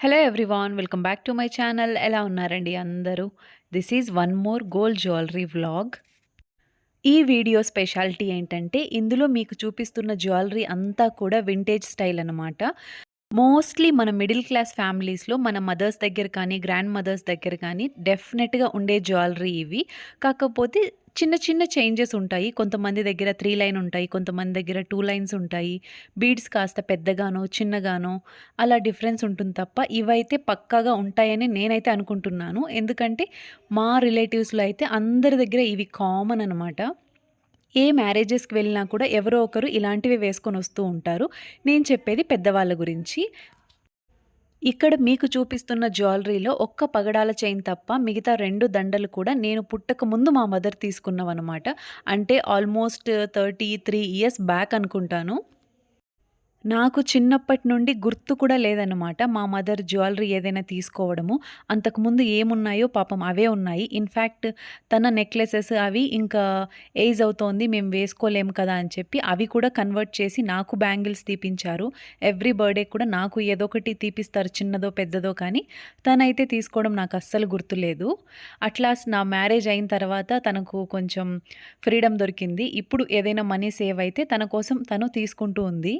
Hello everyone welcome back to my channel ఎలా ఉన్నారండి అందరూ? This is one more gold jewellery vlog ఈ video speciality ఏంటంటే ఇందులో మీకు చూపిస్తున్న జ్యువెలరీ అంతా కూడా వింటేజ్ స్టైల్ అనమాట మోస్ట్లీ మన మిడిల్ క్లాస్ ఫ్యామిలీస్లో మన మదర్స్ దగ్గర కానీ గ్రాండ్ మదర్స్ దగ్గర కానీ డెఫినెట్గా ఉండే జ్యువెలరీ ఇవి. కాకపోతే చిన్న చిన్న చేంజెస్ ఉంటాయి. కొంతమంది దగ్గర త్రీ లైన్ ఉంటాయి. కొంతమంది దగ్గర టూ లైన్స్ ఉంటాయి. బీడ్స్ కాస్త పెద్దగానో చిన్నగానో అలా డిఫరెన్స్ ఉంటుంది తప్ప ఇవైతే పక్కాగా ఉంటాయని నేనైతే అనుకుంటున్నాను. ఎందుకంటే మా రిలేటివ్స్లో అయితే అందరి దగ్గర ఇవి కామన్ అనమాట ఏ మ్యారేజెస్కి వెళ్ళినా కూడా ఎవరో ఒకరు ఇలాంటివి వేసుకొని వస్తూ ఉంటారు. నేను చెప్పేది పెద్దవాళ్ళ గురించి. ఇక్కడ మీకు చూపిస్తున్న జ్యువెలరీలో ఒక్క పగడాల చైన్ తప్ప మిగతా రెండు దండలు కూడా నేను పుట్టక ముందు మా మదర్ తీసుకున్నవన్నమాట. అంటే almost thirty three years back అనుకుంటాను. నాకు చిన్నప్పటి నుండి గుర్తు కూడా లేదనమాట మా మదర్ జ్యువెలరీ ఏదైనా తీసుకోవడము. అంతకుముందు ఏమున్నాయో పాపం అవే ఉన్నాయి. ఇన్ఫ్యాక్ట్ తన నెక్లెసెస్ అవి ఇంకా ఏజ్ అవుతోంది మేము వేసుకోలేము కదా అని చెప్పి అవి కూడా కన్వర్ట్ చేసి నాకు బ్యాంగిల్స్ తీపించారు. ఎవ్రీ బర్త్డే కూడా నాకు ఏదో ఒకటి తీపిస్తారు చిన్నదో పెద్దదో కానీ. తనైతే తీసుకోవడం నాకు అస్సలు గుర్తులేదు అట్లాస్ నా మ్యారేజ్ అయిన తర్వాత తనకు కొంచెం ఫ్రీడమ్ దొరికింది. ఇప్పుడు ఏదైనా మనీ సేవ్ అయితే తన కోసం తను తీసుకుంటూ ఉంది.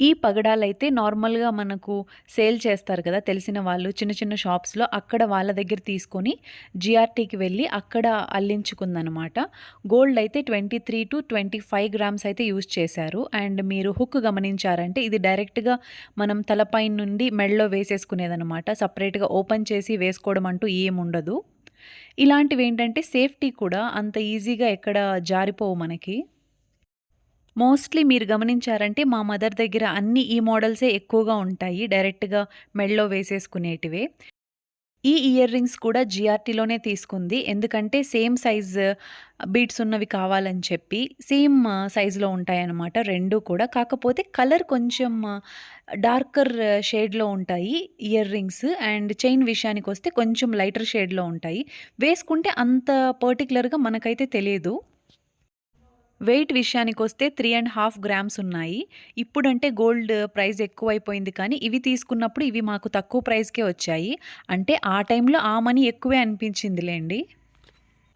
ఈ పగడాలైతే నార్మల్‌గా మనకు సేల్ చేస్తారు కదా! తెలిసిన వాళ్ళు చిన్న చిన్న షాప్స్‌లో అక్కడ వాళ్ళ దగ్గర తీసుకొని జిఆర్‌టీకి వెళ్ళి అక్కడ అల్లించుకుందనమాట. గోల్డ్ అయితే 23-25 గ్రామ్స్ అయితే యూజ్ చేశారు. అండ్ మీరు హుక్ గమనించారంటే ఇది డైరెక్ట్‌గా మనం తలపై నుండి మెడలో వేసేసుకునేదనమాట. సపరేట్గా ఓపెన్ చేసి వేసుకోవడం అంటూ ఏముండదు. ఇలాంటివేంటంటే సేఫ్టీ కూడా అంత ఈజీగా ఎక్కడ జారిపోవు మనకి. మోస్ట్‌లీ మీరు గమనించారంటే మా మదర్ దగ్గర అన్ని ఈ మోడల్సే ఎక్కువగా ఉంటాయి. డైరెక్ట్‌గా మెడలో వేసేసుకునేటివే. ఈ ఇయర్ రింగ్స్ కూడా జిఆర్‌టీలోనే తీసుకుంది. ఎందుకంటే సేమ్ సైజ్ బీట్స్ ఉన్నవి కావాలని చెప్పి సేమ్ సైజులో ఉంటాయన్నమాట రెండు కూడా. కాకపోతే కలర్ కొంచెం డార్కర్ షేడ్‌లో ఉంటాయి ఇయర్ రింగ్స్. అండ్ చైన్ విషయానికి వస్తే కొంచెం లైటర్ షేడ్‌లో ఉంటాయి. వేసుకుంటే అంత పర్టిక్యులర్‌గా మనకైతే తెలియదు వెయిట్ విషయానికి వస్తే త్రీ అండ్ హాఫ్ గ్రామ్స్ ఉన్నాయి. ఇప్పుడంటే గోల్డ్ ప్రైస్ ఎక్కువైపోయింది కానీ, ఇవి తీసుకున్నప్పుడు ఇవి మాకు తక్కువ ప్రైస్‌కే వచ్చాయి. అంటే ఆ టైంలో ఆ మనీ ఎక్కువే అనిపించిందిలేండి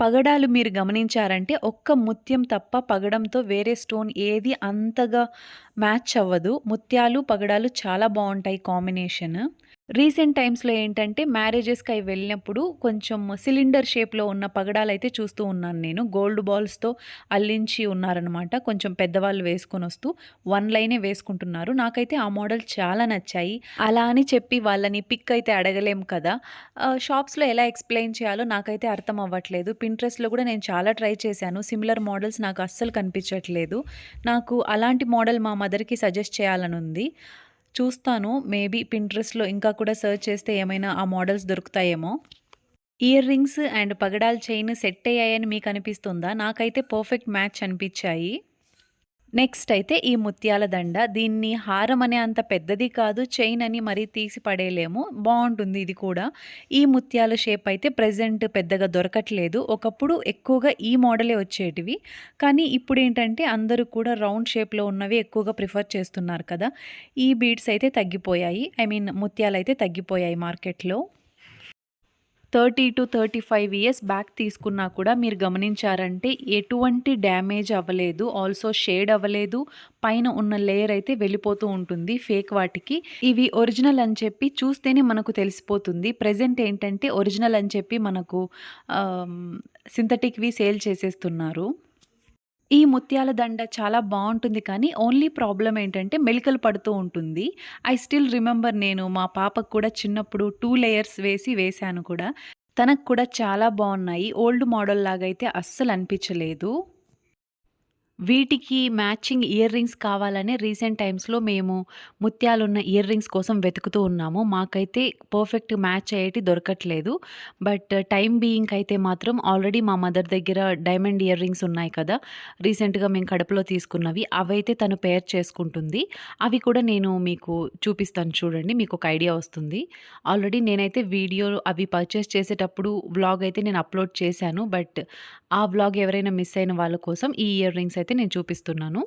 పగడాలు మీరు గమనించారంటే ఒక్క ముత్యం తప్ప పగడంతో వేరే స్టోన్ ఏది అంతగా మ్యాచ్ అవ్వదు. ముత్యాలు, పగడాలు చాలా బాగుంటాయి కాంబినేషన్. రీసెంట్ టైమ్స్‌లో ఏంటంటే మ్యారేజెస్‌కి అవి వెళ్ళినప్పుడు కొంచెం సిలిండర్ షేప్‌లో ఉన్న పగడాలైతే చూస్తూ ఉన్నాను నేను. గోల్డ్ బాల్స్‌తో అల్లించి ఉన్నారనమాట. కొంచెం పెద్దవాళ్ళు వేసుకొని వస్తూ వన్ లైనే వేసుకుంటున్నారు. నాకైతే ఆ మోడల్ చాలా నచ్చాయి. అలా అని చెప్పి వాళ్ళని పిక్ అయితే అడగలేము కదా! షాప్స్‌లో ఎలా ఎక్స్‌ప్లెయిన్ చేయాలో నాకైతే అర్థం అవ్వట్లేదు. పింట్రెస్ట్‌లో కూడా నేను చాలా ట్రై చేశాను. సిమిలర్ మోడల్స్ నాకు అస్సలు కనిపించట్లేదు. నాకు అలాంటి మోడల్ మా మదర్‌కి సజెస్ట్ చేయాలనుంది. చూస్తాను మేబీ పింట్రెస్ట్‌లో ఇంకా కూడా సెర్చ్ చేస్తే ఏమైనా ఆ మోడల్స్ దొరుకుతాయేమో. ఇయర్ రింగ్స్ అండ్ పగడాల్ చైన్ సెట్ అయ్యాయని మీకు అనిపిస్తుందా? నాకైతే పర్ఫెక్ట్ మ్యాచ్ అనిపించాయి. నెక్స్ట్ అయితే ఈ ముత్యాల దండ. దీన్ని హారం అనే అంత పెద్దది కాదు. చైన్ అని మరీ తీసి పడేయలేము. బాగుంటుంది ఇది కూడా. ఈ ముత్యాల షేప్ అయితే ప్రెజెంట్ పెద్దగా దొరకట్లేదు. ఒకప్పుడు ఎక్కువగా ఈ మోడలే వచ్చేటివి. కానీ ఇప్పుడు ఏంటంటే అందరూ కూడా రౌండ్ షేప్‌లో ఉన్నవి ఎక్కువగా ప్రిఫర్ చేస్తున్నారు కదా! ఈ బీడ్స్ అయితే తగ్గిపోయాయి. ఐ మీన్ ముత్యాలు అయితే తగ్గిపోయాయి మార్కెట్‌లో. 30-35 ఇయర్స్ బ్యాక్ తీసుకున్నా కూడా మీరు గమనించారంటే ఎటువంటి డ్యామేజ్ అవ్వలేదు. ఆల్సో షేడ్ అవ్వలేదు. పైన ఉన్న లేయర్ అయితే వెళ్ళిపోతూ ఉంటుంది ఫేక్ వాటికి. ఇవి ఒరిజినల్ అని చెప్పి చూస్తేనే మనకు తెలిసిపోతుంది. ప్రజెంట్ ఏంటంటే ఒరిజినల్ అని చెప్పి మనకు సింథటిక్‌వి సేల్ చేసేస్తున్నారు. ఈ ముత్యాల దండ చాలా బాగుంటుంది కానీ ఓన్లీ ప్రాబ్లం ఏంటంటే మెలికలు పడుతూ ఉంటుంది. ఐ స్టిల్ రిమెంబర్ నేను మా పాపకు కూడా చిన్నప్పుడు టూ లేయర్స్ వేసి వేశాను కూడా. తనకు కూడా చాలా బాగున్నాయి ఓల్డ్ మోడల్ లాగైతే అస్సలు అనిపించలేదు. వీటికి మ్యాచింగ్ ఇయర్ రింగ్స్ కావాలనే రీసెంట్ టైమ్స్‌లో మేము ముత్యాలున్న ఇయర్ రింగ్స్ కోసం వెతుకుతూ ఉన్నాము. మాకైతే పర్ఫెక్ట్ మ్యాచ్ అయ్యేటి దొరకట్లేదు. బట్ టైం బీయింగ్‌కి అయితే మాత్రం ఆల్రెడీ మా మదర్ దగ్గర డైమండ్ ఇయర్ రింగ్స్ ఉన్నాయి కదా! రీసెంట్‌గా మేము కడపలో తీసుకున్నవి. అవైతే తను పేర్ చేసుకుంటుంది. అవి కూడా నేను మీకు చూపిస్తాను చూడండి. మీకు ఒక ఐడియా వస్తుంది. ఆల్రెడీ నేనైతే వీడియో అవి పర్చేస్ చేసేటప్పుడు వ్లాగ్ అయితే నేను అప్‌లోడ్ చేశాను. బట్ ఆ వ్లాగ్ ఎవరైనా మిస్ అయిన వాళ్ళ కోసం ఈ ఇయర్ రింగ్స్ అయితే నేను చూపిస్తున్నాను.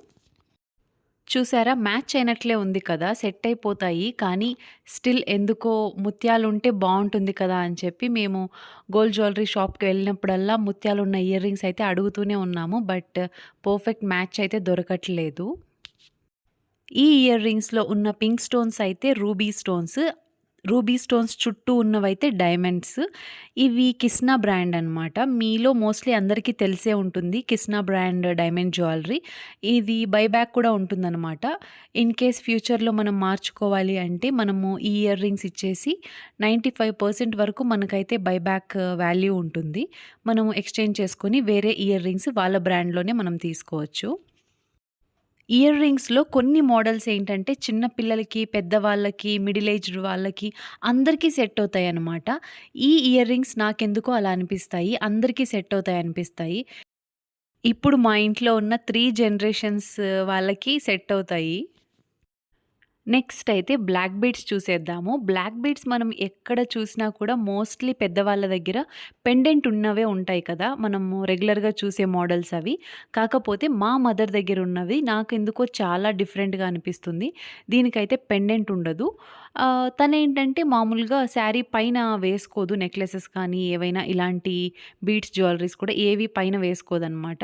చూసారా మ్యాచ్ అయినట్లే ఉంది కదా! సెట్ అయిపోతాయి. కానీ స్టిల్ ఎందుకో ముత్యాలుంటే బాగుంటుంది కదా! అని చెప్పి మేము గోల్డ్ జ్యువెలరీ షాప్‌కి వెళ్ళినప్పుడల్లా ముత్యాలున్న ఇయర్ రింగ్స్ అయితే అడుగుతూనే ఉన్నాము. బట్ పర్ఫెక్ట్ మ్యాచ్ అయితే దొరకట్లేదు. ఈ ఇయర్ రింగ్స్‌లో ఉన్న పింక్ స్టోన్స్ అయితే రూబీ స్టోన్స్. రూబీ స్టోన్స్ చుట్టూ ఉన్నవైతే డైమండ్స్. ఇవి కిస్నా బ్రాండ్ అనమాట. మీలో మోస్ట్‌లీ అందరికీ తెలిసే ఉంటుంది. Kisna brand diamond jewellery. ఇది బైబ్యాక్ కూడా ఉంటుందనమాట. ఇన్ కేస్ ఫ్యూచర్‌లో మనం మార్చుకోవాలి అంటే మనము ఈ ఇయర్ రింగ్స్ ఇచ్చేసి 95% వరకు మనకైతే బైబ్యాక్ వాల్యూ ఉంటుంది. మనము ఎక్స్‌చేంజ్ చేసుకొని వేరే ఇయర్ రింగ్స్ వాళ్ళ బ్రాండ్‌లోనే మనం తీసుకోవచ్చు. ఇయర్ రింగ్స్‌లో కొన్ని మోడల్స్ ఏంటంటే చిన్న పిల్లలకి, పెద్దవాళ్ళకి, మిడిల్ ఏజ్డ్ వాళ్ళకి అందరికీ సెట్ అవుతాయి అన్నమాట ఈ ఇయర్ రింగ్స్ నాకెందుకో అలా అనిపిస్తాయి. అందరికీ సెట్ అవుతాయి అనిపిస్తాయి ఇప్పుడు మా ఇంట్లో ఉన్న త్రీ జనరేషన్స్ వాళ్ళకి సెట్ అవుతాయి. నెక్స్ట్ అయితే బ్లాక్ బీడ్స్ చూసేద్దాము. బ్లాక్ బీడ్స్ మనం ఎక్కడ చూసినా కూడా మోస్ట్‌లీ పెద్దవాళ్ళ దగ్గర పెండెంట్ ఉన్నవే ఉంటాయి కదా! మనము రెగ్యులర్‌గా చూసే మోడల్స్ అవి. కాకపోతే మా మదర్ దగ్గర ఉన్నవి నాకు ఎందుకో చాలా డిఫరెంట్‌గా అనిపిస్తుంది. దీనికైతే పెండెంట్ ఉండదు. తను ఏంటంటే మామూలుగా శారీ పైన వేసుకోదు. నెక్లెసెస్ కానీ ఏవైనా ఇలాంటి బీడ్స్ జ్యువెలరీస్ కూడా ఏవి పైన వేసుకోదనమాట.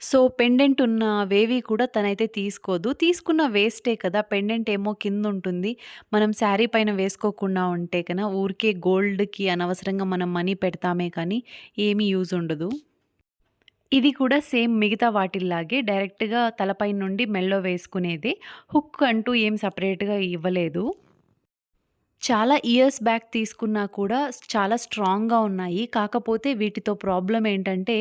సో, పెండెంట్ ఉన్న వేవి కూడా తనైతే తీసుకోదు. తీసుకున్న వేస్టే కదా! పెండెంట్ ఏమో కింద ఉంటుంది మనం శారీ పైన వేసుకోకుండా ఉంటే కన ఊరికే గోల్డ్‌కి అనవసరంగా మనం మనీ పెడతామే కానీ ఏమీ యూజ్ ఉండదు. ఇది కూడా సేమ్ మిగతా వాటిల్లాగే డైరెక్ట్‌గా తలపై నుండి మెల్లో వేసుకునేదే. హుక్ అంటూ ఏం సెపరేట్‌గా ఇవ్వలేదు. చాలా ఇయర్స్ బ్యాక్ తీసుకున్నా కూడా చాలా స్ట్రాంగ్‌గా ఉన్నాయి. కాకపోతే వీటితో ప్రాబ్లం ఏంటంటే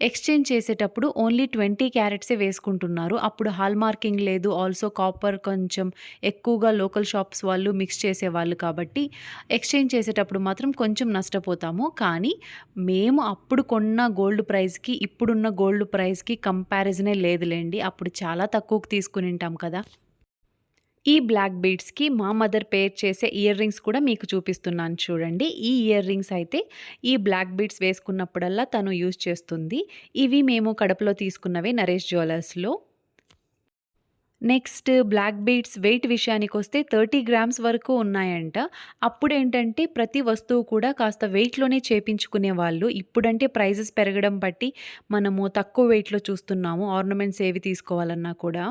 ఎక్స్‌చేంజ్ చేసేటప్పుడు ఓన్లీ 20 క్యారెట్సే వేసుకుంటున్నారు. అప్పుడు హాల్ మార్కింగ్ లేదు. ఆల్సో కాపర్ కొంచెం ఎక్కువగా లోకల్ షాప్స్ వాళ్ళు మిక్స్ చేసేవాళ్ళు కాబట్టి ఎక్స్‌చేంజ్ చేసేటప్పుడు మాత్రం కొంచెం నష్టపోతాము. కానీ మేము అప్పుడు కొన్న గోల్డ్ ప్రైస్‌కి ఇప్పుడున్న గోల్డ్ ప్రైస్‌కి కంపారిజనే లేదులేండి అప్పుడు చాలా తక్కువకు తీసుకుని ఉంటాం కదా! ఈ బ్లాక్ బీడ్స్‌కి మా మదర్ పేర్ చేసే ఇయర్ రింగ్స్ కూడా మీకు చూపిస్తున్నాను చూడండి. ఈ ఇయర్ రింగ్స్ అయితే ఈ బ్లాక్ బీడ్స్ వేసుకున్నప్పుడల్లా తను యూజ్ చేస్తుంది. ఇవి మేము కడపలో తీసుకున్నవే నరేష్ జ్యువెలర్స్‌లో. నెక్స్ట్ బ్లాక్ బీడ్స్ వెయిట్ విషయానికి వస్తే థర్టీ గ్రామ్స్ వరకు ఉన్నాయంట. అప్పుడేంటంటే ప్రతి వస్తువు కూడా కాస్త వెయిట్‌లోనే చేపించుకునేవాళ్ళు. ఇప్పుడంటే ప్రైజెస్ పెరగడం బట్టి మనము తక్కువ వెయిట్‌లో చూస్తున్నాము. ఆర్నమెంట్స్ ఏవి తీసుకోవాలన్నా కూడా.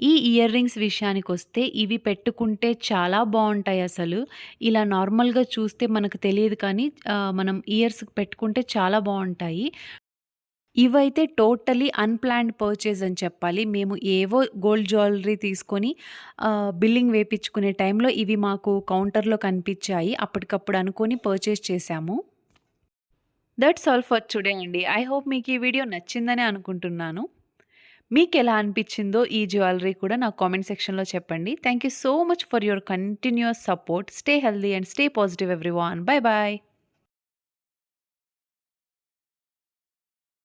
ఈ ఇయర్ రింగ్స్ విషయానికి వస్తే ఇవి పెట్టుకుంటే చాలా బాగుంటాయి అసలు ఇలా నార్మల్‌గా చూస్తే మనకు తెలియదు కానీ మనం ఇయర్స్‌కి పెట్టుకుంటే చాలా బాగుంటాయి ఇవైతే టోటలీ అన్‌ప్లాన్డ్ పర్చేజ్ అని చెప్పాలి. మేము ఏవో గోల్డ్ జ్యువెలరీ తీసుకొని బిల్లింగ్ వేపించుకునే టైంలో ఇవి మాకు కౌంటర్‌లో కనిపించాయి. అప్పటికప్పుడు అనుకొని పర్చేజ్ చేశాము. దట్స్ ఆల్ ఫర్ టుడే అండి. ఐ హోప్ మీకు ఈ వీడియో నచ్చిందనే అనుకుంటున్నాను. మీకు ఎలా అనిపించిందో ఈ జ్యువెలరీ కూడా నా కామెంట్ సెక్షన్‌లో చెప్పండి. Thank you so much for your continuous support. Stay healthy and stay positive everyone bye bye